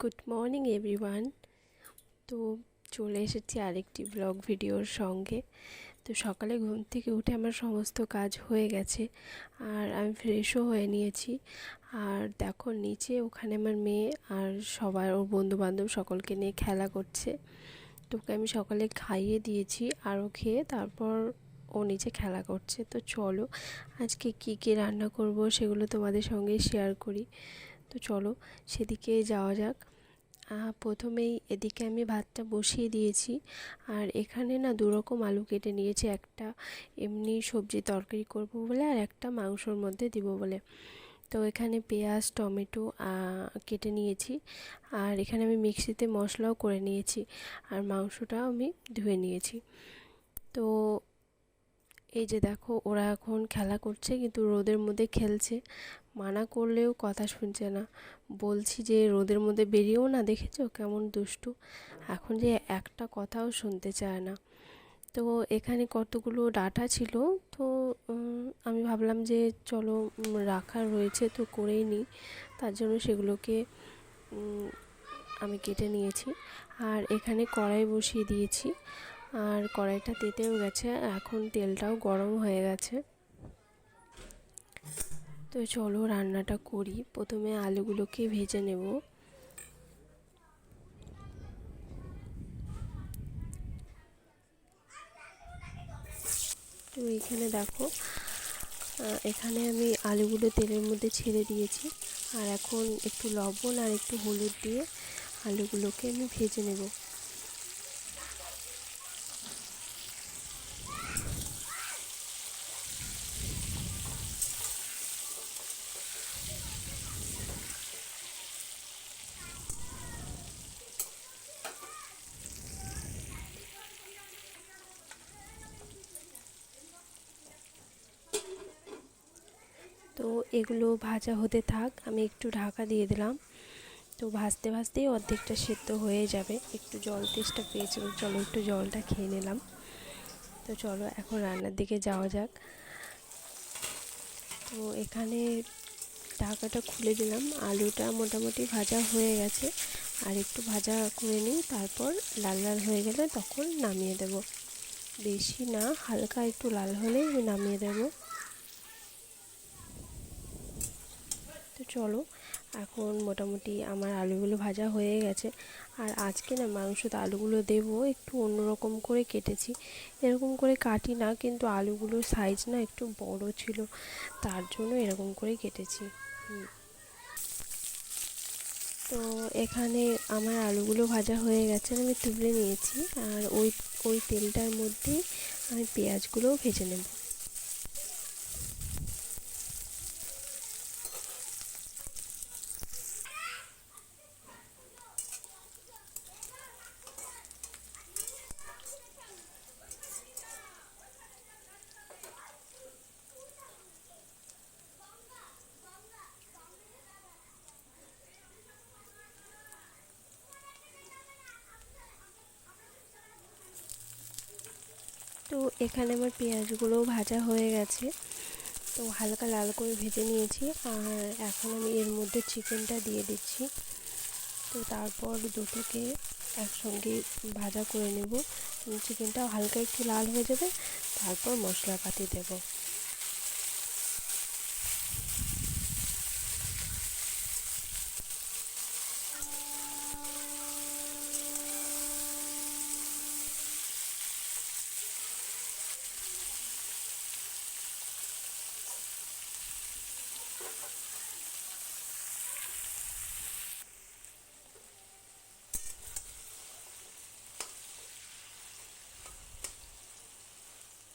Good morning everyone তো চলে এসেছি আরেকটি ব্লগ ভিডিওর সঙ্গে। তো সকালে ঘুম থেকে উঠে আমার সমস্ত কাজ হয়ে গেছে আর আমি ফ্রেশও হয়ে নিয়েছি। আর দেখো, নিচে ওখানে আমার মেয়ে আর সবার ওর বন্ধুবান্ধব সকলকে নিয়ে খেলা করছে। তোকে আমি সকালে খাইয়ে দিয়েছি, আরও খেয়ে তারপর ও নিচে খেলা করছে। তো চলো, আজকে কি কি রান্না করব সেগুলো তোমাদের সঙ্গে শেয়ার করি। তো চলো সেদিকে যাওয়া যাক। প্রথমেই এদিকে আমি ভাতটা বসিয়ে দিয়েছি। আর এখানে না দুরকম আলু কেটে নিয়েছি। একটা এমনি সবজি তরকারি করব বলে আর একটা মাংসর মধ্যে দিব বলে। তো এখানে পেঁয়াজ, টমেটো কেটে নিয়েছি। আর এখানে আমি মিক্সিতে মশলাও করে নিয়েছি। আর মাংসটাও আমি ধুয়ে নিয়েছি। তো এই যে দেখো, ওরা এখন খেলা করছে, কিন্তু রোদের মধ্যে খেলছে। মানা করলেও কথা শুনছে না। বলছি যে, রোদের মধ্যে বেরিয়েও না দেখেছ? কেমন দুষ্টু। এখন যে একটা কথাও শুনতে চায় না। তো এখানে কতগুলো ডাটা ছিল? তো আমি ভাবলাম যে, চলো রাখা রয়েছে তো করেই নিই। তার জন্য সেগুলোকে আমি কেটে নিয়েছি। আর এখানে কড়াই বসিয়ে দিয়েছি। আর কড়াইটা তেতেও গেছে। এখন তেলটাও গরম হয়ে গেছে। তো চলো রান্নাটা করি। প্রথমে আলুগুলোকে ভেজে নেব। তো এখানে দেখো এখানে আমি আলুগুলো তেলের মধ্যে ছেড়ে দিয়েছি। আর এখন একটু লবণ আর একটু হলুদ দিয়ে আলুগুলোকে আমি ভেজে নেব তো এগুলো ভাজা হতে থাক, আমি একটু ঢাকা দিয়ে দিলাম। তো ভাজতে ভাজতেই অর্ধেকটা সেদ্ধ হয়ে যাবে। একটু জল, তেষ্টা পেয়েছিল চলো একটু জলটা খেয়ে নিলাম। তো চলো এখন রান্নার দিকে যাওয়া যাক। তো এখানে ঢাকাটা খুলে দিলাম। আলুটা মোটামুটি ভাজা হয়ে গেছে। আর একটু ভাজা করে নিই, তারপর লাল লাল হয়ে গেলে তখন নামিয়ে দেব। বেশি না, হালকা একটু লাল হলেই নামিয়ে দেবো। তো চলো, এখন মোটামুটি আমার আলুগুলো ভাজা হয়ে গেছে। আর আজকে না মাংসতে আলুগুলো দেবো, একটু অন্যরকম করে কেটেছি। এরকম করে কাটি না, কিন্তু আলুগুলোর সাইজ না একটু বড় ছিল, তার জন্য এরকম করে কেটেছি। তো এখানে আমার আলুগুলো ভাজা হয়ে গেছে, আমি তুলে নিয়েছি। আর ওই ওই তেলটার মধ্যে আমি পেঁয়াজগুলোও ভেজে নেব। তো এখানে আমার পেঁয়াজগুলোও ভাজা হয়ে গেছে। তো হালকা লাল করে ভেজে নিয়েছি আর এখন আমি এর মধ্যে চিকেনটা দিয়ে দিচ্ছি। তো তারপর দুটোকে একসঙ্গে ভাজা করে নেব। চিকেনটাও হালকা একটু লাল হয়ে যাবে, তারপর মশলাপাতি দেবো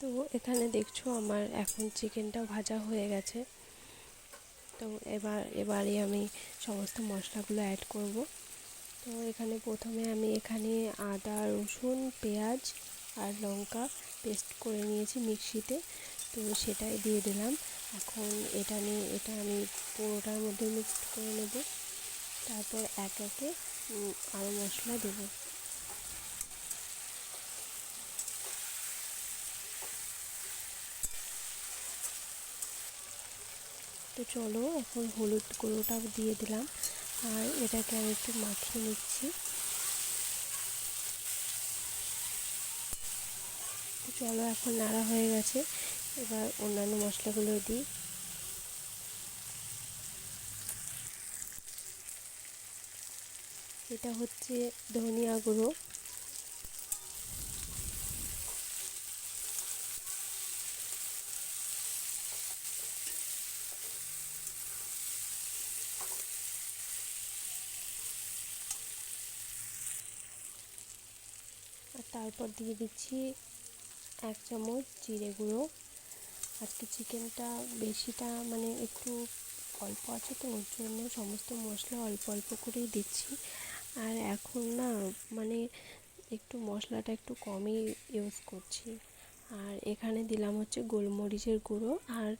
তো এখানে দেখছ আমার এখন চিকেনটা ভাজা হয়ে গেছে। তো এবার, এবারে আমি সমস্ত মশলাগুলো অ্যাড করব। তো এখানে প্রথমে আমি এখানে আদা, রসুন, পেঁয়াজ আর লঙ্কা পেস্ট করে নিয়েছি মিক্সিতে। তো সেটাই দিয়ে দিলাম। এখন এটা নিয়ে এটা আমি পুরোটার মধ্যে মিক্সড করে নেব। তারপর এক একে আরও মশলা দেবো। তো চলো এখন হলুদ গুঁড়োটা দিয়ে দিলাম। আর এটাকে আমি একটু মাখিয়ে নিচ্ছি। চলো এখন নাড়া হয়ে গেছে। এবার অন্যান্য মশলাগুলো দিই। এটা হচ্ছে ধনিয়া গুঁড়ো। তারপর দিয়ে দিচ্ছি এক চামচ জিরে গুঁড়ো। আজকে চিকেনটা বেশিটা মানে একটু অল্প আছে তো, ওর জন্য সমস্ত মশলা অল্প অল্প করেই দিচ্ছি। আর এখন না মানে একটু মশলাটা একটু কমই ইউজ করছি। আর এখানে দিলাম হচ্ছে গোলমরিচের গুঁড়ো আর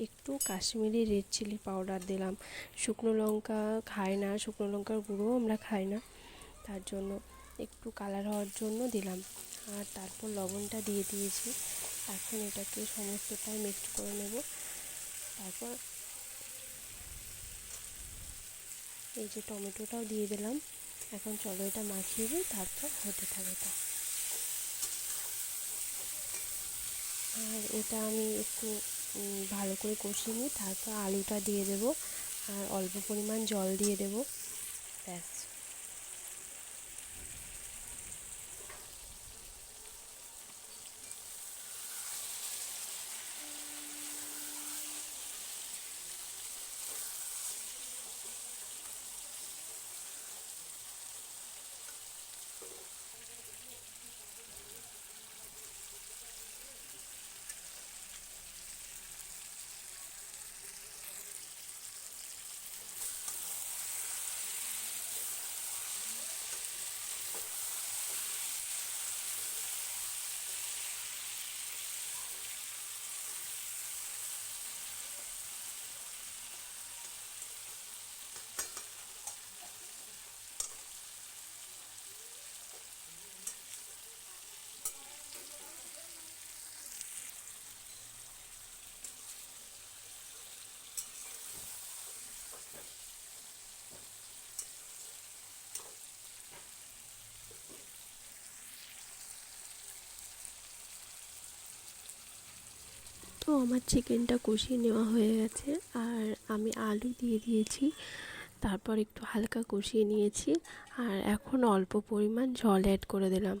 একটু কাশ্মীরি রেড চিলি পাউডার দিলাম। শুকনো লঙ্কা খাই না, শুকনো লঙ্কার গুঁড়োও আমরা খাই না, তার জন্য। একটু কালার হওয়ার জন্য দিলাম। আর তারপর লবণটা দিয়ে দিয়েছি। এখন এটাকে সমস্তটাই মিক্সড করে নেব। তারপর এই যে টমেটোটাও দিয়ে দিলাম। এখন চলো এটা মাখিয়ে দিই তারপর হতে থাকে এটা। আর এটা আমি একটু ভালো করে কষিয়ে নিই, তারপর আলুটা দিয়ে দেব। আর অল্প পরিমাণ জল দিয়ে দেব। ব্যাস। আমার চিকেনটা কষিয়ে নেওয়া হয়ে গেছে আর আমি আলু দিয়ে দিয়েছি, তারপর একটু হালকা কষিয়ে নিয়েছি আর এখন অল্প পরিমাণ জল অ্যাড করে দিলাম।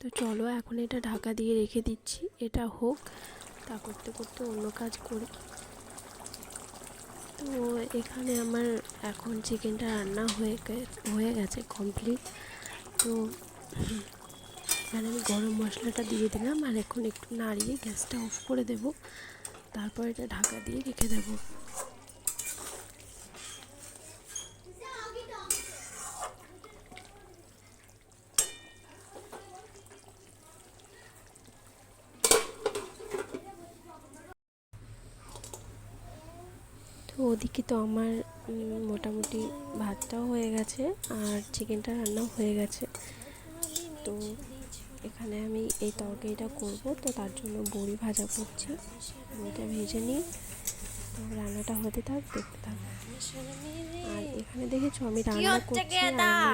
তো চলো এখন এটা ঢাকা দিয়ে রেখে দিচ্ছি, এটা হোক, তা করতে করতে অন্য কাজ করি। তো এখানে আমার এখন চিকেনটা রান্না হয়ে হয়ে গেছে কমপ্লিট তো এখানে আমি গরম মশলাটা দিয়ে দিলাম আর এখন একটু নাড়িয়ে গ্যাসটা অফ করে দেব। তারপর এটা ঢাকা দিয়ে রেখে দেব। তো ওদিকে তো আমার মোটামুটি ভাতটাও হয়ে গেছে আর চিকেনটা রান্নাও হয়ে গেছে। তো এখানে আমি এই তরকারিটা করব তো তার জন্য বড়ি ভাজা করছি। বড়িটা ভেজে নিই তো রান্নাটা হতে থাক দেখতে থাক। আর এখানে দেখেছ আমি রান্না করছি আর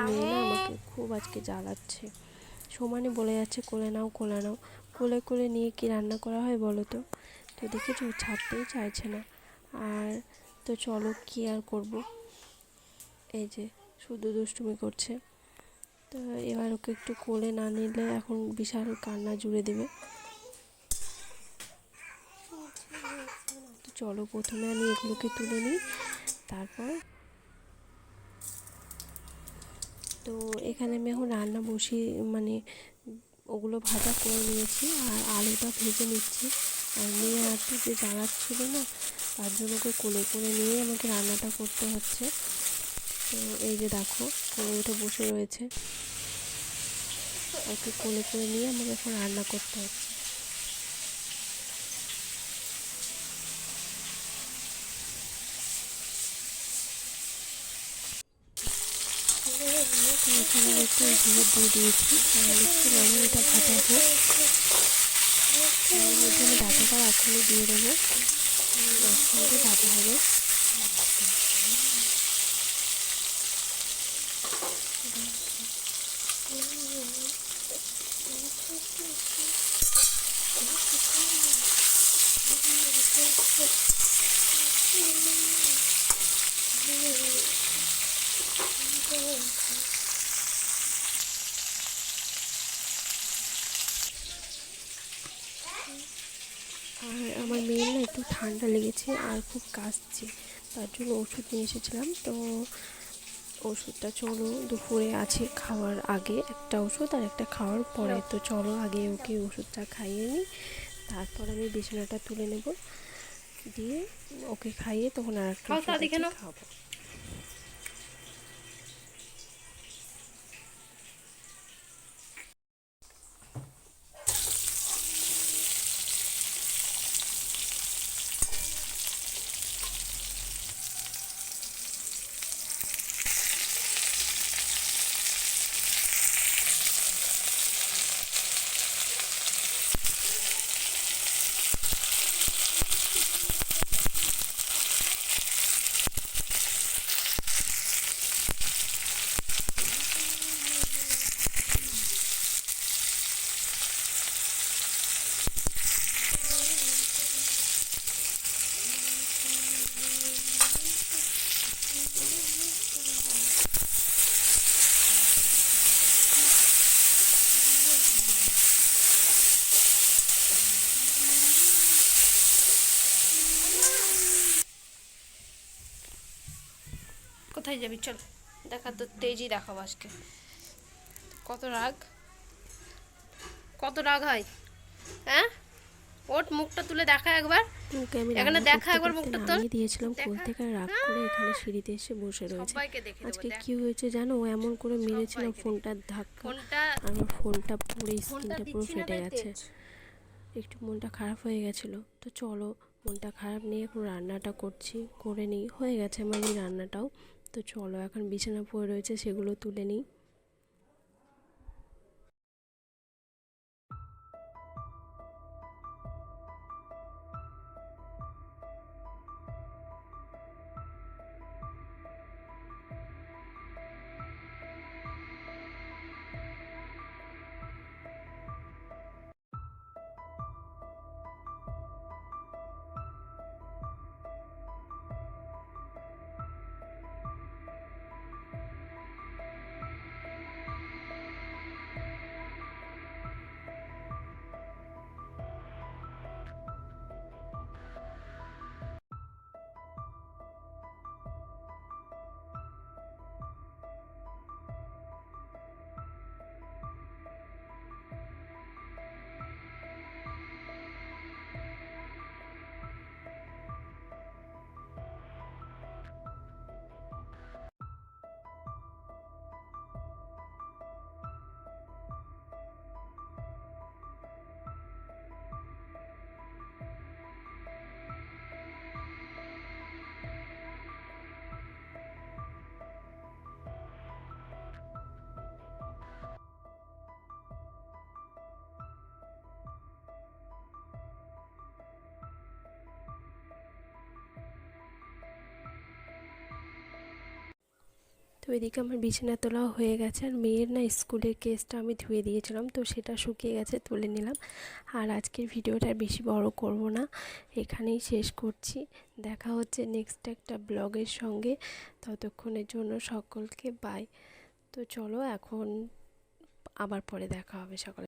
মেয়ে আমাকে খুব আজকে জ্বালাচ্ছে। সমানে বলে যাচ্ছে কোলে নাও কোলে নাও। কোলে কোলে নিয়ে কি রান্না করা হয় বলো তো? তো দেখেছ ছাড়তেই চাইছে না। আর তো চলো কি আর করব? এই যে শুধু দুষ্টুমি করছে। এবার ওকে একটু কোলে না নিলে এখন বিশাল কান্না জুড়ে দেবে। চলো প্রথমে আমি এগুলোকে তুলে নিই, তারপর। তো এখানে আমি এখন রান্না বসিয়ে মানে ওগুলো ভাজা করে নিয়েছি আর আলুটা ভেজে নিচ্ছি। আর মেয়ে আর যে জ্বালাচ্ছিল না, তার জন্য ওকে কোলে করে নিয়ে আমাকে রান্নাটা করতে হচ্ছে। তো এই যে দেখো কোলে উঠে বসে রয়েছে। ওকে কোলে করে নিয়ে আমাকে এখন রান্না করতে হচ্ছে। এখানে দিয়ে দিয়েছি এটা দিয়ে দেবো। একসঙ্গে হবে। আর আমার মেয়ের না একটু ঠান্ডা লেগেছে আর খুব কাশছে, তার জন্য ওষুধ নিয়ে এসেছিলাম। তো ওষুধটা চলো, দুপুরে আছে খাওয়ার আগে একটা ওষুধ আর একটা খাওয়ার পরে। তো চলো আগে ওকে ওষুধটা খাইয়ে নিই, তারপর আমি বিছানাটা তুলে নেব। দিয়ে ওকে খাইয়ে তখন আর একটা কোথায় যাবি চল। দেখা তো তেজই দেখাবো আজকে। কত রাগ? কত রাগ হয়? হ্যাঁ? ওট মুখটা তুলে দেখা একবার। এখানে দেখা একবার মুখটা তোল। নামিয়ে দিয়েছিলাম কোল থেকে রাগ করে এখানে সিঁড়িতে এসে বসে রয়েছে। সবাইকে দেখে দেবো আজকে কি হয়েছে জানো? ও এমন করে মেরেছিল ফোনটার ধাক্কা। ফোনটা আমার ফোনটা পুরো স্ক্রিনটা পুরো ফেটে গেছে। একটু মনটা খারাপ হয়ে গেছিল। তো চলো মনটা খারাপ নিয়ে এখন রান্নাটা করছি করে নিই। হয়ে গেছে আমার এই রান্নাটাও। তো চলো এখন বিছানা পড়ে রয়েছে সেগুলো তুলে নিই। এদিকে আমার বিছানা তোলাও হয়ে গেছে আর মেয়ের না স্কুলের কেসটা আমি ধুয়ে দিয়েছিলাম, তো সেটা শুকিয়ে গেছে তুলে নিলাম। আর আজকের ভিডিওটা বেশি বড় করব না, এখানেই শেষ করছি। দেখা হচ্ছে নেক্সট একটা ব্লগের সঙ্গে। ততক্ষণের জন্য সকলকে বাই তো চলো এখন আবার পরে দেখা হবে সকালে।